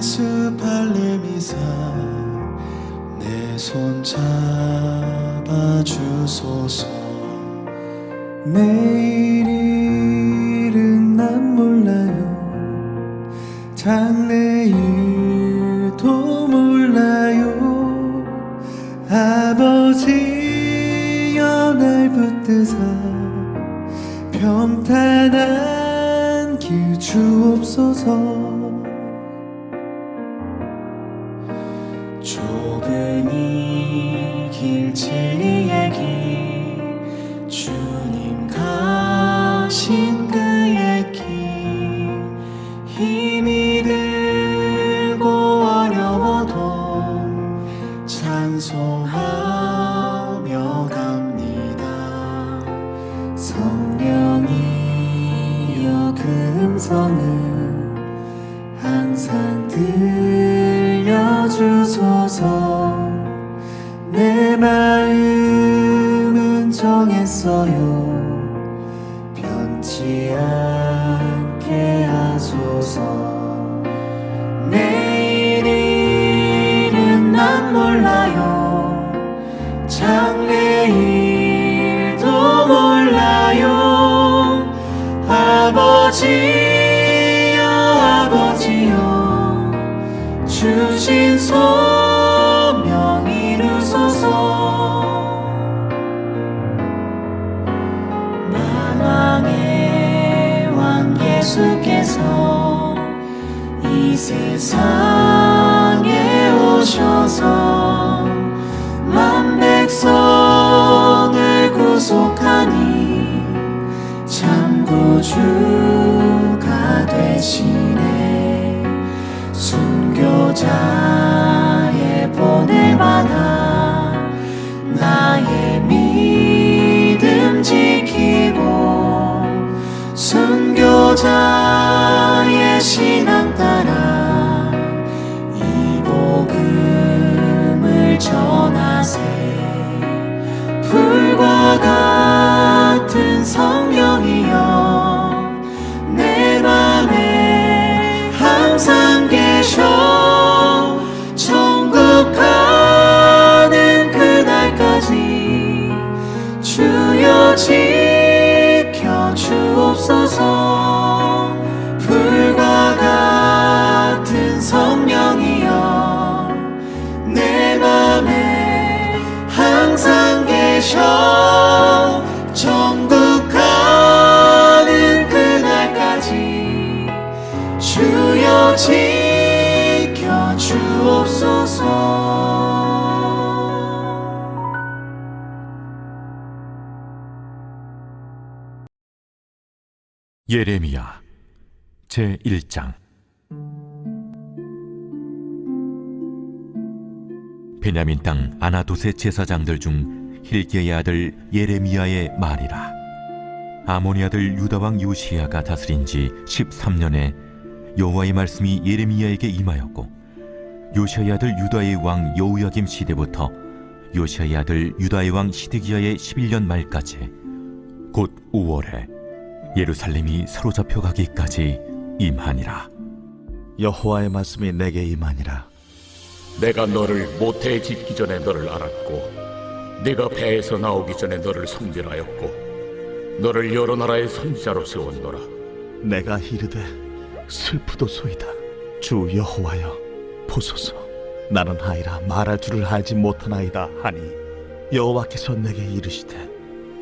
예수 발레미사 내 손 잡아주소서. 내일은 난 몰라요. 장 주신 소 지켜 주옵소서. 불과 같은 성령이여 내 맘에 항상 계셔. 천국 가는 그날까지 주여 지 예레미야 제 1장. 베냐민 땅 아나도세 제사장들 중 힐기의 아들 예레미야의 말이라. 아모니 아들 유다 왕 요시야가 다스린 지 13년에 여호와의 말씀이 예레미야에게 임하였고 요시야의 아들 유다의 왕 여우야김 시대부터 요시야의 아들 유다의 왕 시드기야의 11년 말까지 곧 5월에 예루살렘이 사로잡혀 가기까지 임하니라. 여호와의 말씀이 내게 임하니라. 내가 너를 모태에 짓기 전에 너를 알았고 네가 배에서 나오기 전에 너를 성질하였고 너를 여러 나라의 선지자로 세웠노라. 내가 이르되 슬프도소이다. 주 여호와여 보소서. 나는 아이라 말할 줄을 알지 못하나이다 하니 여호와께서 내게 이르시되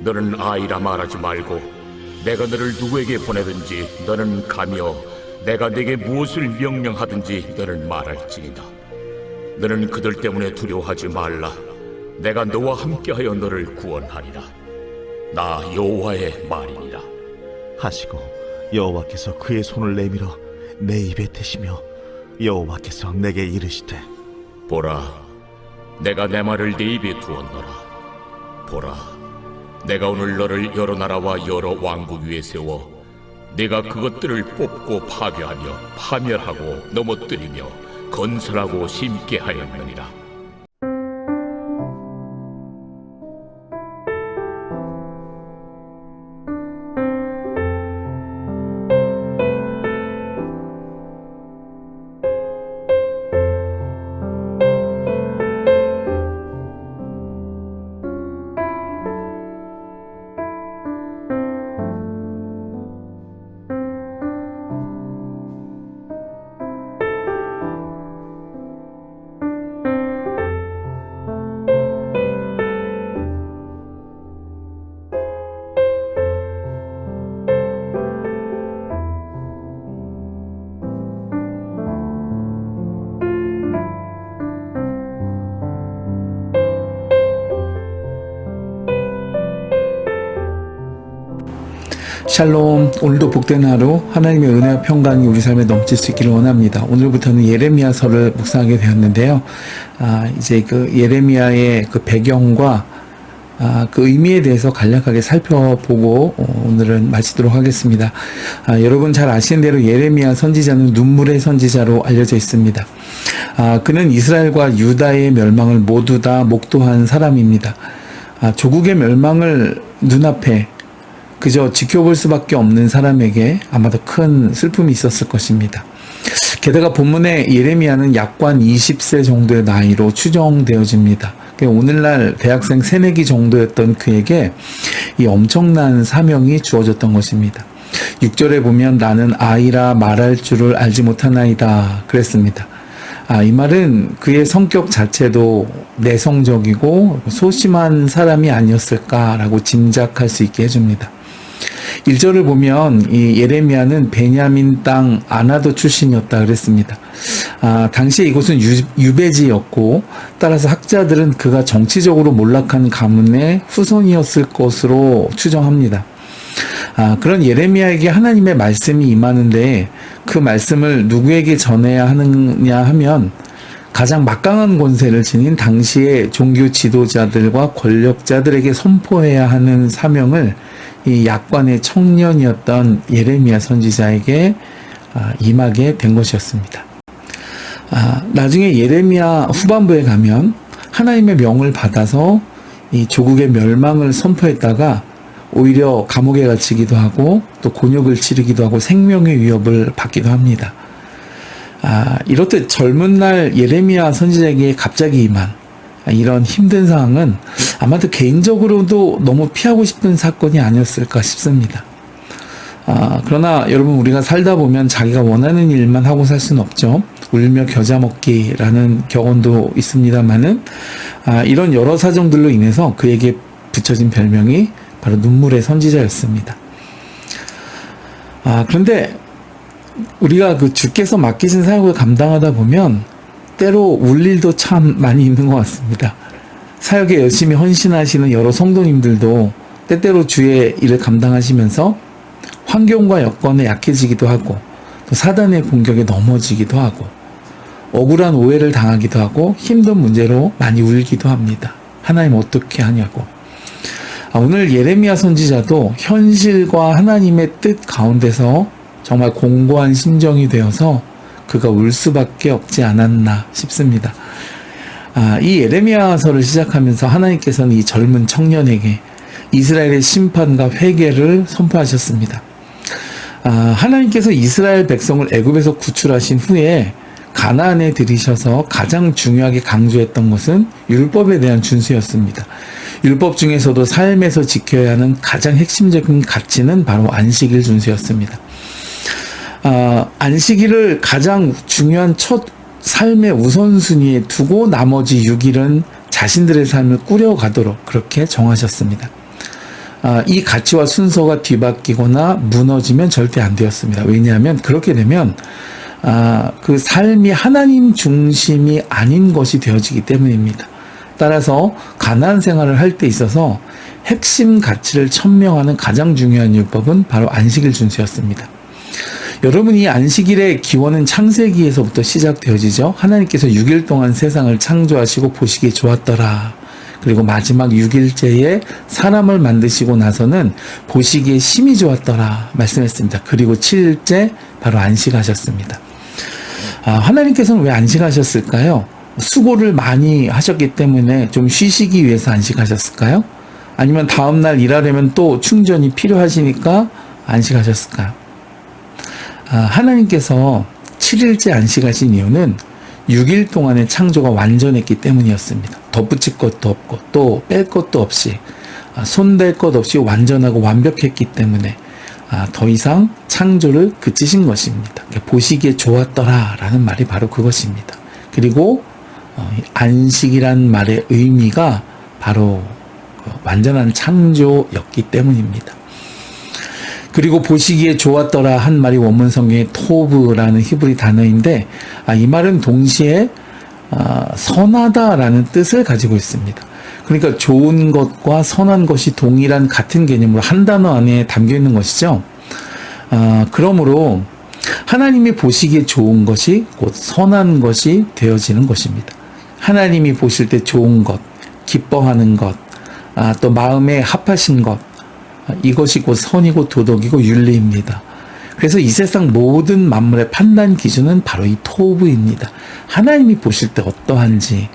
너는 아이라 말하지 말고 내가 너를 누구에게 보내든지 너는 가며 내가 네게 무엇을 명령하든지 너는 말할지니라. 너는 그들 때문에 두려워하지 말라. 내가 너와 함께하여 너를 구원하리라. 나 여호와의 말이니라. 하시고 여호와께서 그의 손을 내밀어 내 입에 대시며 여호와께서 내게 이르시되 보라, 내가 내 말을 네 입에 두었노라. 보라, 내가 오늘 너를 여러 나라와 여러 왕국 위에 세워 네가 그것들을 뽑고 파괴하며 파멸하고 넘어뜨리며 건설하고 심게 하였느니라. 샬롬 오늘도 복된 하루 하나님의 은혜와 평강이 우리 삶에 넘칠 수 있기를 원합니다. 오늘부터는 예레미야서를 묵상하게 되었는데요. 아, 이제 그 예레미야의 그 배경과 아, 그 의미에 대해서 간략하게 살펴보고 어, 오늘은 마치도록 하겠습니다. 아, 여러분 잘 아시는 대로 예레미야 선지자는 눈물의 선지자로 알려져 있습니다. 아, 그는 이스라엘과 유다의 멸망을 모두 다 목도한 사람입니다. 아, 조국의 멸망을 눈앞에 그저 지켜볼 수밖에 없는 사람에게 아마도 큰 슬픔이 있었을 것입니다. 게다가 본문에 예레미야는 약관 20세 정도의 나이로 추정되어집니다. 오늘날 대학생 새내기 정도였던 그에게 이 엄청난 사명이 주어졌던 것입니다. 6절에 보면 나는 아이라 말할 줄을 알지 못하나이다 그랬습니다. 아, 이 말은 그의 성격 자체도 내성적이고 소심한 사람이 아니었을까라고 짐작할 수 있게 해줍니다. 1절을 보면 이 예레미야는 베냐민 땅 아나도 출신이었다 그랬습니다. 아, 당시에 이곳은 유, 유배지였고 따라서 학자들은 그가 정치적으로 몰락한 가문의 후손이었을 것으로 추정합니다. 아, 그런 예레미야에게 하나님의 말씀이 임하는데 그 말씀을 누구에게 전해야 하느냐 하면 가장 막강한 권세를 지닌 당시의 종교 지도자들과 권력자들에게 선포해야 하는 사명을 이 약관의 청년이었던 예레미야 선지자에게 아, 임하게 된 것이었습니다. 아, 나중에 예레미야 후반부에 가면 하나님의 명을 받아서 이 조국의 멸망을 선포했다가 오히려 감옥에 갇히기도 하고 또 곤욕을 치르기도 하고 생명의 위협을 받기도 합니다. 아, 이렇듯 젊은 날 예레미야 선지자에게 갑자기 임한 이런 힘든 상황은 아마도 개인적으로도 너무 피하고 싶은 사건이 아니었을까 싶습니다. 아, 그러나 여러분 우리가 살다 보면 자기가 원하는 일만 하고 살 수는 없죠. 울며 겨자 먹기라는 격언도 있습니다만은 아, 이런 여러 사정들로 인해서 그에게 붙여진 별명이 바로 눈물의 선지자였습니다. 아, 그런데 우리가 그 주께서 맡기신 사역을 감당하다 보면 때로 울 일도 참 많이 있는 것 같습니다. 사역에 열심히 헌신하시는 여러 성도님들도 때때로 주의 일을 감당하시면서 환경과 여건에 약해지기도 하고 또 사단의 공격에 넘어지기도 하고 억울한 오해를 당하기도 하고 힘든 문제로 많이 울기도 합니다. 하나님 어떻게 하냐고. 아, 오늘 예레미야 선지자도 현실과 하나님의 뜻 가운데서 정말 공고한 심정이 되어서 그가 울 수밖에 없지 않았나 싶습니다. 아, 이 예레미야서를 시작하면서 하나님께서는 이 젊은 청년에게 이스라엘의 심판과 회개를 선포하셨습니다. 아, 하나님께서 이스라엘 백성을 애굽에서 구출하신 후에 가나안에 들이셔서 가장 중요하게 강조했던 것은 율법에 대한 준수였습니다. 율법 중에서도 삶에서 지켜야 하는 가장 핵심적인 가치는 바로 안식일 준수였습니다. 아, 안식일을 가장 중요한 첫 삶의 우선순위에 두고 나머지 6일은 자신들의 삶을 꾸려가도록 그렇게 정하셨습니다. 아, 이 가치와 순서가 뒤바뀌거나 무너지면 절대 안 되었습니다. 왜냐하면 그렇게 되면 아, 그 삶이 하나님 중심이 아닌 것이 되어지기 때문입니다. 따라서 가난 생활을 할 때 있어서 핵심 가치를 천명하는 가장 중요한 율법은 바로 안식일 준수였습니다. 여러분 이 안식일의 기원은 창세기에서부터 시작되어지죠. 하나님께서 6일 동안 세상을 창조하시고 보시기에 좋았더라. 그리고 마지막 6일째에 사람을 만드시고 나서는 보시기에 심히 좋았더라 말씀했습니다. 그리고 7일째 바로 안식하셨습니다. 아, 하나님께서는 왜 안식하셨을까요? 수고를 많이 하셨기 때문에 좀 쉬시기 위해서 안식하셨을까요? 아니면 다음날 일하려면 또 충전이 필요하시니까 안식하셨을까요? 아, 하나님께서 7일째 안식하신 이유는 6일 동안의 창조가 완전했기 때문이었습니다. 덧붙일 것도 없고 또 뺄 것도 없이 아, 손댈 것 없이 완전하고 완벽했기 때문에 아, 더 이상 창조를 그치신 것입니다. 그러니까 보시기에 좋았더라라는 말이 바로 그것입니다. 그리고 어, 이 안식이란 말의 의미가 바로 그 완전한 창조였기 때문입니다. 그리고 보시기에 좋았더라 한 말이 원문 성경의 토브라는 히브리 단어인데 아, 이 말은 동시에 아, 선하다라는 뜻을 가지고 있습니다. 그러니까 좋은 것과 선한 것이 동일한 같은 개념으로 한 단어 안에 담겨 있는 것이죠. 아, 그러므로 하나님이 보시기에 좋은 것이 곧 선한 것이 되어지는 것입니다. 하나님이 보실 때 좋은 것, 기뻐하는 것, 아, 또 마음에 합하신 것, 아, 이것이 곧 선이고 도덕이고 윤리입니다. 그래서 이 세상 모든 만물의 판단 기준은 바로 이 토부입니다. 하나님이 보실 때 어떠한지,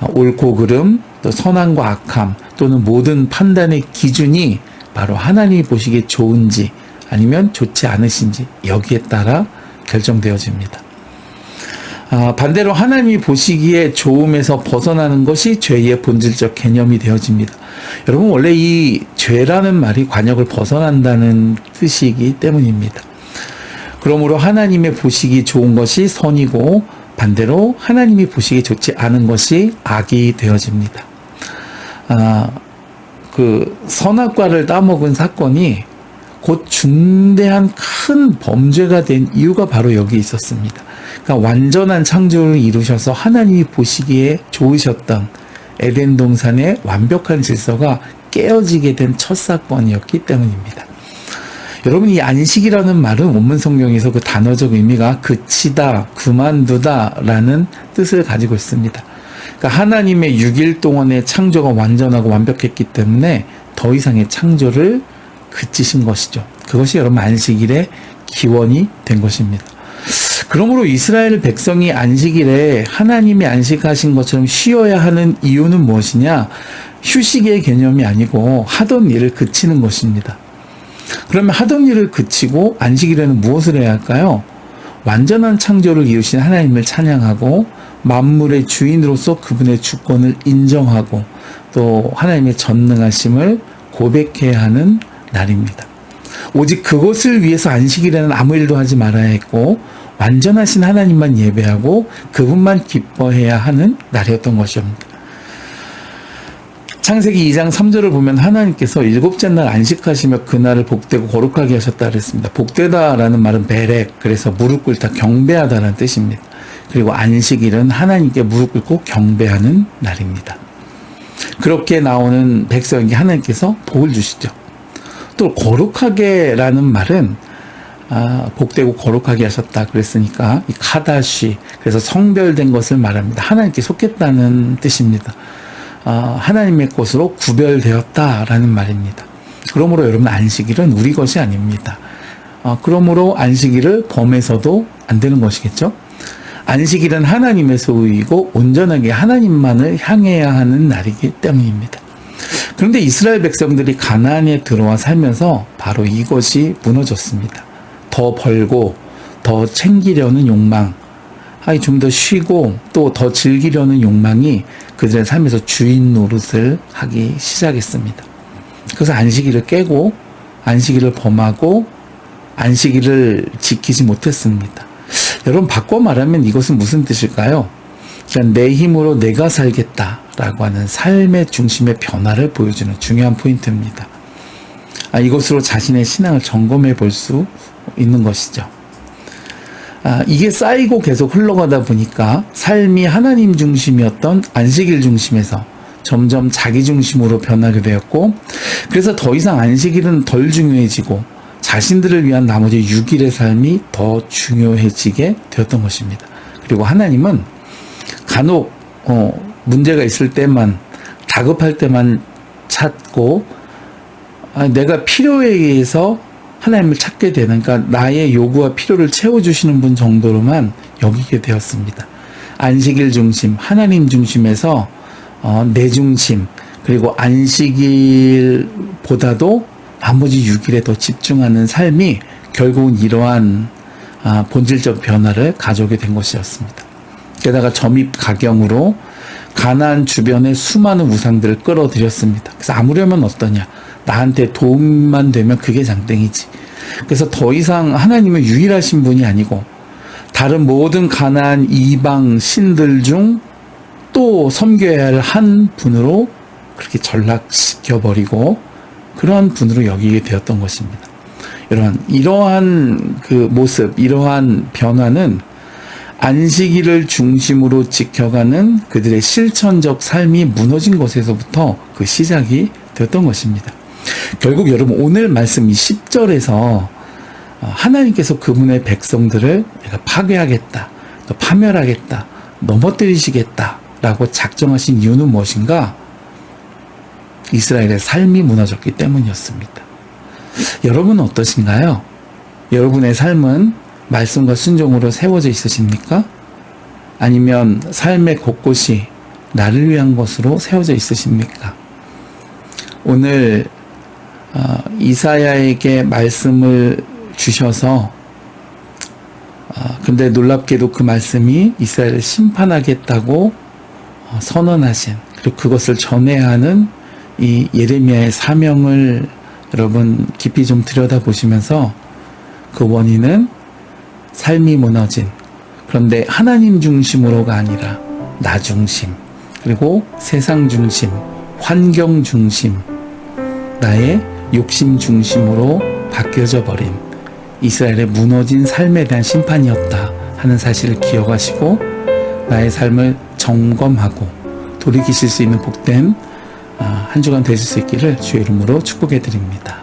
아, 옳고 그름, 또 선함과 악함, 또는 모든 판단의 기준이 바로 하나님이 보시기에 좋은지 아니면 좋지 않으신지 여기에 따라 결정되어집니다. 아, 반대로 하나님이 보시기에 좋음에서 벗어나는 것이 죄의 본질적 개념이 되어집니다. 여러분 원래 이 죄라는 말이 관역을 벗어난다는 뜻이기 때문입니다. 그러므로 하나님의 보시기 좋은 것이 선이고 반대로 하나님이 보시기 좋지 않은 것이 악이 되어집니다. 아, 그 선악과를 따먹은 사건이 곧 중대한 큰 범죄가 된 이유가 바로 여기 있었습니다. 그러니까 완전한 창조를 이루셔서 하나님이 보시기에 좋으셨던 에덴 동산의 완벽한 질서가 깨어지게 된 첫 사건이었기 때문입니다. 여러분 이 안식이라는 말은 원문 성경에서 그 단어적 의미가 그치다, 그만두다라는 뜻을 가지고 있습니다. 그러니까 하나님의 6일 동안의 창조가 완전하고 완벽했기 때문에 더 이상의 창조를 그치신 것이죠. 그것이 여러분 안식일의 기원이 된 것입니다. 그러므로 이스라엘 백성이 안식일에 하나님이 안식하신 것처럼 쉬어야 하는 이유는 무엇이냐? 휴식의 개념이 아니고 하던 일을 그치는 것입니다. 그러면 하던 일을 그치고 안식일에는 무엇을 해야 할까요? 완전한 창조를 이루신 하나님을 찬양하고 만물의 주인으로서 그분의 주권을 인정하고 또 하나님의 전능하심을 고백해야 하는 날입니다. 오직 그것을 위해서 안식일에는 아무 일도 하지 말아야 했고 완전하신 하나님만 예배하고 그분만 기뻐해야 하는 날이었던 것입니다. 창세기 2장 3절을 보면 하나님께서 일곱째 날 안식하시며 그날을 복되고 거룩하게 하셨다 그랬습니다. 복되다라는 말은 베렉, 그래서 무릎 꿇다 경배하다라는 뜻입니다. 그리고 안식일은 하나님께 무릎 꿇고 경배하는 날입니다. 그렇게 나오는 백성에게 하나님께서 복을 주시죠. 또 거룩하게라는 말은 아, 복되고 거룩하게 하셨다 그랬으니까 이 카다시 그래서 성별된 것을 말합니다. 하나님께 속했다는 뜻입니다. 아, 하나님의 것으로 구별되었다라는 말입니다. 그러므로 여러분 안식일은 우리 것이 아닙니다. 아, 그러므로 안식일을 범해서도 안 되는 것이겠죠. 안식일은 하나님의 소유이고 온전하게 하나님만을 향해야 하는 날이기 때문입니다. 그런데 이스라엘 백성들이 가나안에 들어와 살면서 바로 이것이 무너졌습니다. 더 벌고 더 챙기려는 욕망, 아니 좀 더 쉬고 또 더 즐기려는 욕망이 그들의 삶에서 주인 노릇을 하기 시작했습니다. 그래서 안식일을 깨고 안식일을 범하고 안식일을 지키지 못했습니다. 여러분 바꿔 말하면 이것은 무슨 뜻일까요? 그냥 내 힘으로 내가 살겠다 라고 하는 삶의 중심의 변화를 보여주는 중요한 포인트입니다. 아, 이것으로 자신의 신앙을 점검해 볼 수 있는 것이죠. 아, 이게 쌓이고 계속 흘러가다 보니까 삶이 하나님 중심이었던 안식일 중심에서 점점 자기 중심으로 변하게 되었고, 그래서 더 이상 안식일은 덜 중요해지고, 자신들을 위한 나머지 6일의 삶이 더 중요해지게 되었던 것입니다. 그리고 하나님은 간혹, 어, 문제가 있을 때만, 다급할 때만 찾고, 아, 내가 필요에 의해서 하나님을 찾게 되는, 그러니까 나의 요구와 필요를 채워주시는 분 정도로만 여기게 되었습니다. 안식일 중심, 하나님 중심에서 어, 내 중심, 그리고 안식일보다도 나머지 6일에 더 집중하는 삶이 결국은 이러한 아, 본질적 변화를 가져오게 된 것이었습니다. 게다가 점입 가경으로 가나안 주변의 수많은 우상들을 끌어들였습니다. 그래서 아무려면 어떠냐? 나한테 도움만 되면 그게 장땡이지. 그래서 더 이상 하나님은 유일하신 분이 아니고 다른 모든 가나안 이방 신들 중 또 섬겨야 할 한 분으로 그렇게 전락시켜 버리고 그러한 분으로 여기게 되었던 것입니다. 이러한 이러한 그 모습, 이러한 변화는 안식일을 중심으로 지켜가는 그들의 실천적 삶이 무너진 것에서부터 그 시작이 되었던 것입니다. 결국 여러분 오늘 말씀 이 10절에서 하나님께서 그분의 백성들을 내가 파괴하겠다, 또 파멸하겠다, 넘어뜨리시겠다라고 작정하신 이유는 무엇인가? 이스라엘의 삶이 무너졌기 때문이었습니다. 여러분은 어떠신가요? 여러분의 삶은 말씀과 순종으로 세워져 있으십니까? 아니면 삶의 곳곳이 나를 위한 것으로 세워져 있으십니까? 오늘 어, 이사야에게 말씀을 주셔서 어, 근데 놀랍게도 그 말씀이 이스라엘을 심판하겠다고 어, 선언하신 그리고 그것을 전해야 하는 이 예레미야의 사명을 여러분 깊이 좀 들여다보시면서 그 원인은 삶이 무너진 그런데 하나님 중심으로가 아니라 나 중심 그리고 세상 중심 환경 중심 나의 욕심 중심으로 바뀌어져 버린 이스라엘의 무너진 삶에 대한 심판이었다 하는 사실을 기억하시고 나의 삶을 점검하고 돌이키실 수 있는 복된 아, 한 주간 되실 수 있기를 주의 이름으로 축복해 드립니다.